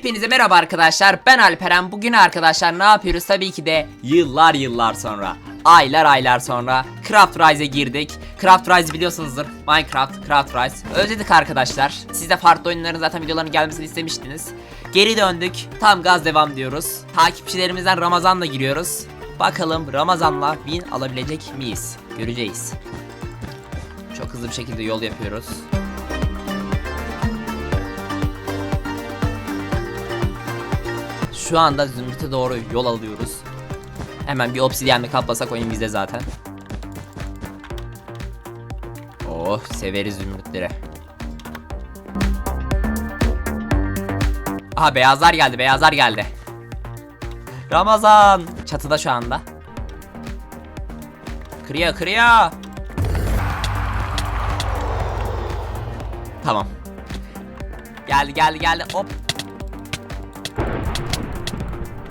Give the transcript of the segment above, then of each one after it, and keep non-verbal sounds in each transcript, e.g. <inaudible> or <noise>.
Hepinize merhaba arkadaşlar. Ben Alperen. Bugün arkadaşlar ne yapıyoruz? Tabii ki de yıllar yıllar sonra, aylar aylar sonra Craft Rise'e girdik. Craft Rise biliyorsunuzdur. Minecraft, Craft Rise. Özledik arkadaşlar. Siz de farklı oyunların zaten videolarının gelmesini istemiştiniz. Geri döndük. Tam gaz devam diyoruz. Takipçilerimizden Ramazan'la giriyoruz. Bakalım Ramazan'la win alabilecek miyiz? Göreceğiz. Çok hızlı bir şekilde yol yapıyoruz. Şu anda Zümrüt'e doğru yol alıyoruz. Hemen bir obsidyenle kaplasak oyun bizde zaten. Oh severiz Zümrütleri. Aha beyazlar geldi beyazlar geldi. Ramazan çatıda şu anda. Kırıyor kırıyor. Tamam. Geldi geldi geldi hop.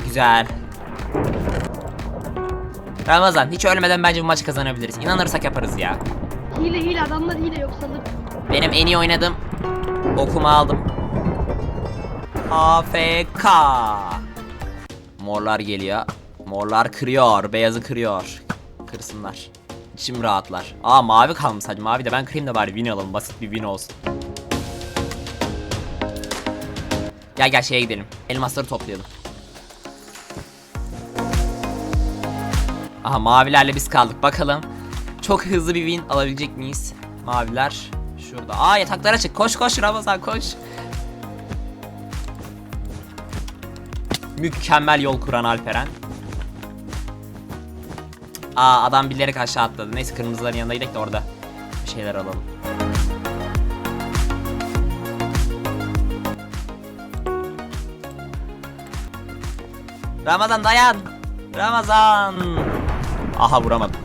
Güzel. Ramazan hiç ölmeden bence bu maçı kazanabiliriz. İnanırsak yaparız ya. Hile hile adamlar hile yoksa alır. Benim en iyi oynadığım okuma aldım. AFK. Morlar geliyor. Morlar kırıyor. Beyazı kırıyor. Kırsınlar. İçim rahatlar. Aa mavi kalmış hadi. Mavi de ben kırayım da bari win alalım. Basit bir win olsun. Gel gel şeye gidelim. Elmasları toplayalım. Aha mavilerle biz kaldık. Bakalım. Çok hızlı bir win alabilecek miyiz? Maviler şurada. Aa yataklara çık. Koş koş Ramazan koş. Mükemmel yol kuran Alperen. Aa adam bilerek aşağı atladı. Neyse kırmızıların yanına gidelim de orada bir şeyler alalım. Ramazan dayan. Ramazan. Aha vuramadım.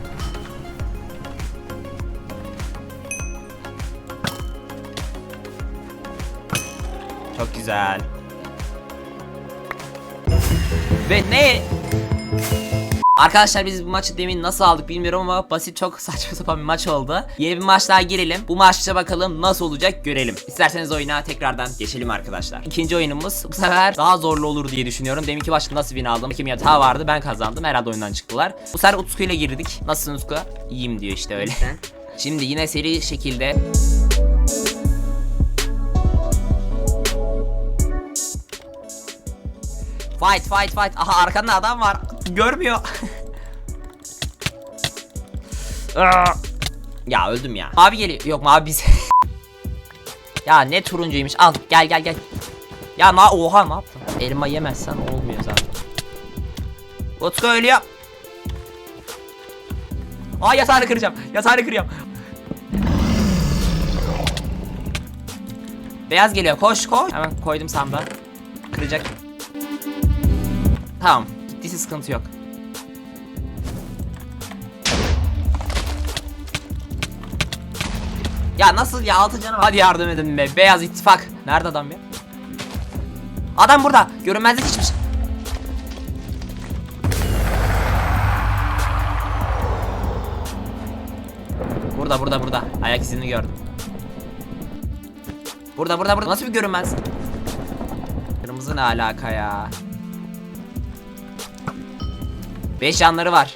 Çok güzel. Ve ne? Arkadaşlar biz bu maçı demin nasıl aldık bilmiyorum ama basit çok <laughs> saçma sapan bir maç oldu. Yeni bir maç daha girelim. Bu maçta bakalım nasıl olacak görelim. İsterseniz oyuna tekrardan geçelim arkadaşlar. İkinci oyunumuz bu sefer daha zorlu olur diye düşünüyorum. Deminki başta nasıl win aldım? Kim yatağı vardı ben kazandım. Herhalde oyundan çıktılar. Bu sefer Utku ile girdik. Nasılsın Utku? İyiyim diyor işte öyle. Şimdi yine seri şekilde Fight fight fight. Aha arkanda adam var. Görmüyor. <laughs> Ya öldüm ya. Mavi geliyor. Yok mavi biz. <laughs> ya ne turuncuymuş. Al gel gel gel. Ya na oha ne yaptın? Elma yemezsen olmuyor zaten. Utku ölüyor. Aa yatağını kıracağım. Yatağını kırıyorum. Beyaz geliyor. Koş koş. Hemen koydum sandığa. Kıracak. Tamam. Gittiyse sıkıntı yok. Ya nasıl ya? Altı canım hadi yardım edin be. Beyaz ittifak. Nerede adam ya? Adam burada. Görünmezlik hiçbir şey Burada burada burada. Ayak izini gördüm. Burada burada burada. Nasıl bir görünmez? Kırmızı ne alaka ya 5 canları var.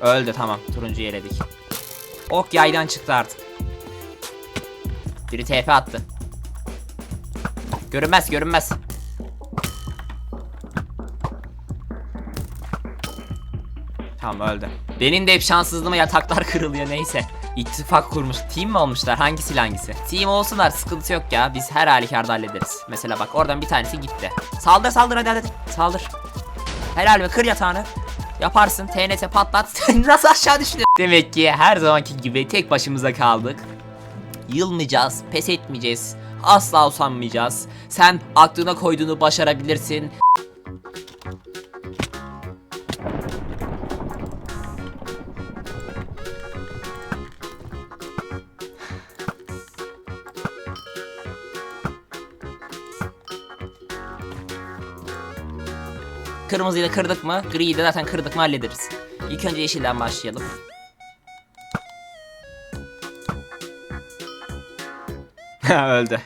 Öldü tamam. Turuncu yeledik. Ok yaydan çıktı artık. Biri TP attı. Görünmez görünmez. Tamam öldü. Benim de hep şanssızlığıma yataklar <laughs> kırılıyor neyse. İttifak kurmuş. Team mi olmuşlar? Hangisiyle hangisi? Team olsunlar sıkıntı yok ya. Biz her halükarda hallederiz. Mesela bak oradan bir tanesi gitti. Saldır saldır hadi hadi. Saldır. Helal be kır yatağını. Yaparsın TNT patlat. <laughs> Nasıl aşağı düştü? Demek ki her zamanki gibi tek başımıza kaldık. Yılmayacağız, pes etmeyeceğiz. Asla usanmayacağız. Sen aklına koyduğunu başarabilirsin. Kırmızıyı da kırdık mı? Griyi de zaten kırdık mı hallederiz. İlk önce yeşilden başlayalım. Öldü.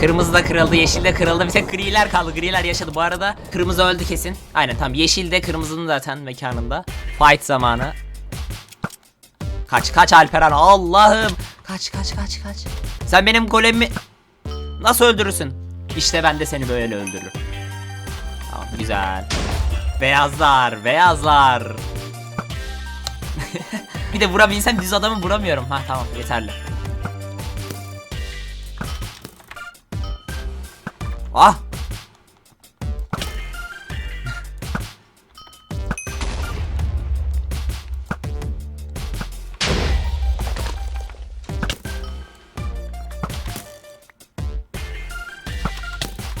Kırmızı da kırıldı, yeşil de kırıldı. Bir tek griler kaldı. Griler yaşadı. Bu arada kırmızı öldü kesin. Aynen tamam. Yeşil de kırmızının zaten mekanında. Fight zamanı. Kaç kaç Alperen Allah'ım. Kaç kaç kaç kaç. Sen benim golemi nasıl öldürürsün? İşte ben de seni böyle öldürürüm. Tamam güzel. Beyazlar, beyazlar. <laughs> bir de vurabilsem düz adamı vuramıyorum. Ha tamam yeterli. Ah!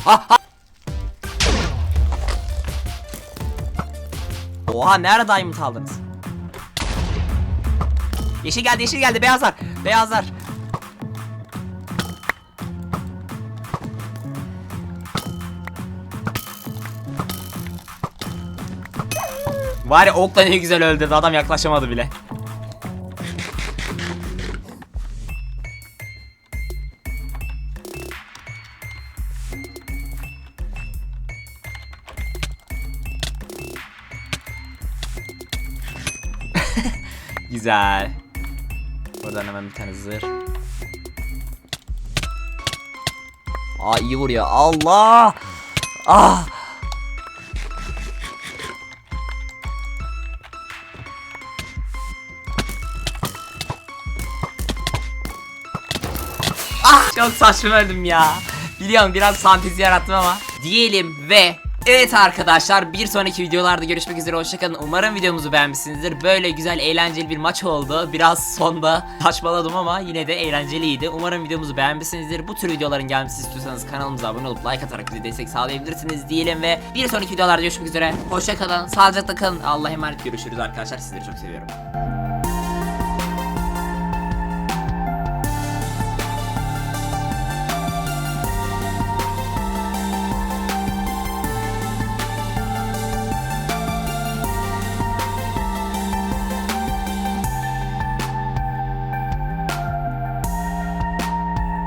Ah, ah! Oha nerede diamond aldınız? Yeşil geldi yeşil geldi beyazlar beyazlar Var ya okla ne güzel öldürdü adam yaklaşamadı bile. Güzel. Buradan hemen bir tane zırh. Aa iyi vuruyor. Allah! Ah! Ah çok saçma öldüm ya. Biliyorum biraz fantezi yarattım ama. Diyelim ve Evet arkadaşlar bir sonraki videolarda görüşmek üzere hoşçakalın. Umarım videomuzu beğenmişsinizdir. Böyle güzel eğlenceli bir maç oldu. Biraz sonda saçmaladım ama yine de eğlenceliydi. Umarım videomuzu beğenmişsinizdir. Bu tür videoların gelmesini istiyorsanız kanalımıza abone olup like atarak bize destek sağlayabilirsiniz diyelim ve bir sonraki videolarda görüşmek üzere. Hoşçakalın, sağlıcakla kalın. Allah'a emanet görüşürüz arkadaşlar. Sizleri çok seviyorum.